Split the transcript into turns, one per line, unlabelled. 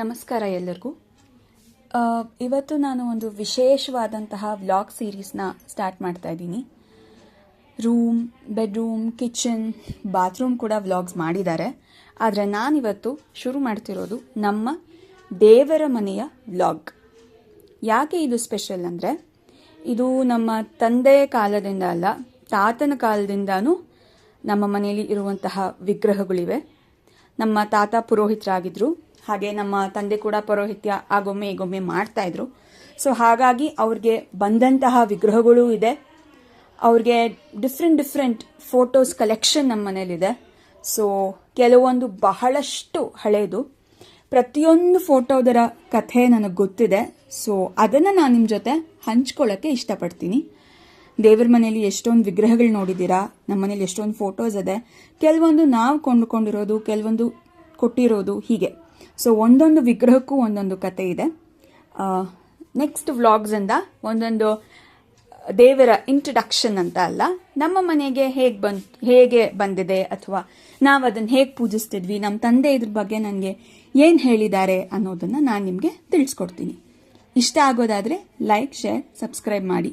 ನಮಸ್ಕಾರ ಎಲ್ಲರಿಗೂ. ಇವತ್ತು ನಾನು ಒಂದು ವಿಶೇಷವಾದಂತಹ ವ್ಲಾಗ್ ಸೀರೀಸ್ನ ಸ್ಟಾರ್ಟ್ ಮಾಡ್ತಾ ಇದ್ದೀನಿ. ರೂಮ್ ಬೆಡ್ರೂಮ್ ಕಿಚನ್ ಬಾತ್ರೂಮ್ ಕೂಡ ವ್ಲಾಗ್ಸ್ ಮಾಡಿದ್ದಾರೆ. ಆದರೆ ನಾನಿವತ್ತು ಶುರು ಮಾಡ್ತಿರೋದು ನಮ್ಮ ದೇವರ ಮನೆಯ ವ್ಲಾಗ್. ಯಾಕೆ ಇದು ಸ್ಪೆಷಲ್ ಅಂದರೆ, ಇದು ನಮ್ಮ ತಂದೆಯ ಕಾಲದಿಂದ ಅಲ್ಲ, ತಾತನ ಕಾಲದಿಂದನೂ ನಮ್ಮ ಮನೆಯಲ್ಲಿ ಇರುವಂತಹ ವಿಗ್ರಹಗಳಿವೆ. ನಮ್ಮ ತಾತ ಪುರೋಹಿತರಾಗಿದ್ದರು ಹಾಗೆ ನಮ್ಮ ತಂದೆ ಕೂಡ ಪೌರೋಹಿತ್ಯ ಆಗೊಮ್ಮೆ ಈಗೊಮ್ಮೆ ಮಾಡ್ತಾ ಇದ್ರು. ಸೊ ಹಾಗಾಗಿ ಅವ್ರಿಗೆ ಬಂದಂತಹ ವಿಗ್ರಹಗಳು ಇದೆ. ಅವ್ರಿಗೆ ಡಿಫ್ರೆಂಟ್ ಡಿಫ್ರೆಂಟ್ ಫೋಟೋಸ್ ಕಲೆಕ್ಷನ್ ನಮ್ಮ ಮನೇಲಿದೆ. ಸೊ ಕೆಲವೊಂದು ಬಹಳಷ್ಟು ಹಳೆಯದು ಪ್ರತಿಯೊಂದು ಫೋಟೋದರ ಕಥೆ ನನಗೆ ಗೊತ್ತಿದೆ. ಸೊ ಅದನ್ನು ನಾನು ನಿಮ್ಮ ಜೊತೆ ಹಂಚ್ಕೊಳ್ಳೋಕ್ಕೆ ಇಷ್ಟಪಡ್ತೀನಿ. ದೇವ್ರ ಮನೆಯಲ್ಲಿ ಎಷ್ಟೊಂದು ವಿಗ್ರಹಗಳು ನೋಡಿದ್ದೀರಾ ನಮ್ಮ ಮನೇಲಿ ಎಷ್ಟೊಂದು ಫೋಟೋಸ್ ಇದೆ. ಕೆಲವೊಂದು ನಾವು ಕೊಂಡುಕೊಂಡಿರೋದು, ಕೆಲವೊಂದು ಕೊಟ್ಟಿರೋದು ಹೀಗೆ. ಸೊ ಒಂದೊಂದು ವಿಗ್ರಹಕ್ಕೂ ಒಂದೊಂದು ಕತೆ ಇದೆ. ನೆಕ್ಸ್ಟ್ ವ್ಲಾಗ್ಸಿಂದ ಒಂದೊಂದು ದೇವರ ಇಂಟ್ರಡಕ್ಷನ್ ಅಂತ ಅಲ್ಲ, ನಮ್ಮ ಮನೆಗೆ ಹೇಗೆ ಬಂದ್, ಹೇಗೆ ಬಂದಿದೆ ಅಥವಾ ನಾವು ಅದನ್ನು ಹೇಗೆ ಪೂಜಿಸ್ತಿದ್ವಿ ನಮ್ಮ ತಂದೆ ಇದ್ರ ಬಗ್ಗೆ ನನಗೆ ಏನು ಹೇಳಿದ್ದಾರೆ ಅನ್ನೋದನ್ನು ನಾನು ನಿಮಗೆ ತಿಳಿಸ್ಕೊಡ್ತೀನಿ. ಇಷ್ಟ ಆಗೋದಾದರೆ ಲೈಕ್ ಶೇರ್ ಸಬ್ಸ್ಕ್ರೈಬ್ ಮಾಡಿ.